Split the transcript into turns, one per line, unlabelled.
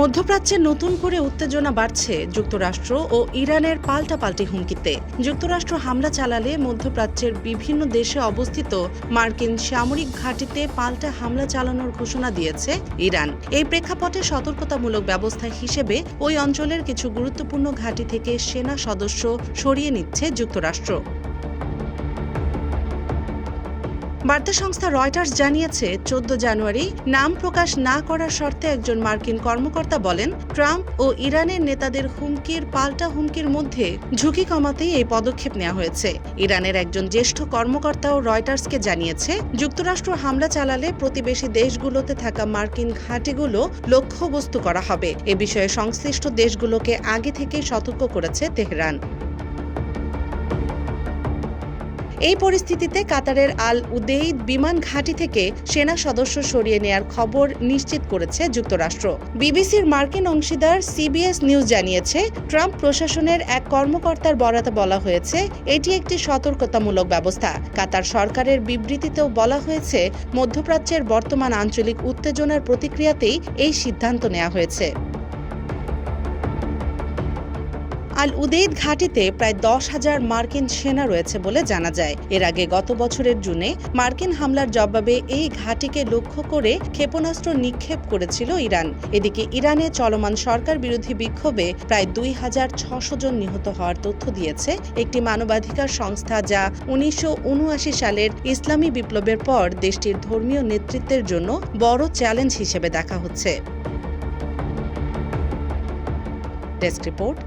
মধ্যপ্রাচ্যে নতুন করে উত্তেজনা বাড়ছে যুক্তরাষ্ট্র ও ইরানের পাল্টাপাল্টি হুমকিতে। যুক্তরাষ্ট্র হামলা চালালে মধ্যপ্রাচ্যের বিভিন্ন দেশে অবস্থিত মার্কিন সামরিক ঘাঁটিতে পাল্টা হামলা চালানোর ঘোষণা দিয়েছে ইরান। এই প্রেক্ষাপটে সতর্কতামূলক ব্যবস্থা হিসেবে ওই অঞ্চলের কিছু গুরুত্বপূর্ণ ঘাঁটি থেকে সেনা সদস্য সরিয়ে নিচ্ছে যুক্তরাষ্ট্র। বার্তা সংস্থা রয়টার্স জানিয়েছে, চোদ্দ জানুয়ারি নাম প্রকাশ না করার শর্তে একজন মার্কিন কর্মকর্তা বলেন, ট্রাম্প ও ইরানের নেতাদের হুমকির পাল্টা হুমকির মধ্যে ঝুঁকি কমাতেই এই পদক্ষেপ নেওয়া হয়েছে। ইরানের একজন জ্যেষ্ঠ কর্মকর্তাও রয়টার্সকে জানিয়েছে, যুক্তরাষ্ট্র হামলা চালালে প্রতিবেশী দেশগুলোতে থাকা মার্কিন ঘাঁটিগুলো লক্ষ্যবস্তু করা হবে। এ বিষয়ে সংশ্লিষ্ট দেশগুলোকে আগে থেকে সতর্ক করেছে তেহরান। এই পরিস্থিতিতে কাতারের আল উদেইদ বিমান ঘাঁটি থেকে সেনা সদস্য সরিয়ে নেয়ার খবর নিশ্চিত করেছে যুক্তরাষ্ট্র। বিবিসির মার্কিন অংশীদার সিবিএস নিউজ জানিয়েছে, ট্রাম্প প্রশাসনের এক কর্মকর্তার বরাতে বলা হয়েছে, এটি একটি সতর্কতামূলক ব্যবস্থা। কাতার সরকারের বিবৃতিতেও বলা হয়েছে, মধ্যপ্রাচ্যের বর্তমান আঞ্চলিক উত্তেজনার প্রতিক্রিয়াতেই এই সিদ্ধান্ত নেওয়া হয়েছে। আল উদেইদ ঘাঁটিতে প্রায় দশ হাজার মার্কিন সেনা রয়েছে বলে জানা যায়। এর আগে গত বছরের জুনে মার্কিন হামলার জবাবে এই ঘাঁটিকে লক্ষ্য করে ক্ষেপণাস্ত্র নিক্ষেপ করেছিল ইরান। এদিকে ইরানে চলমান সরকার বিরোধী বিক্ষোভে প্রায় দুই হাজার ছশো জন নিহত হওয়ার তথ্য দিয়েছে। একটি মানবাধিকার সংস্থা যা উনিশশো উনআশি সালের ইসলামী বিপ্লবের পর দেশটির ধর্মীয় নেতৃত্বের জন্য বড় চ্যালেঞ্জ হিসেবে দেখা হচ্ছে। Desk report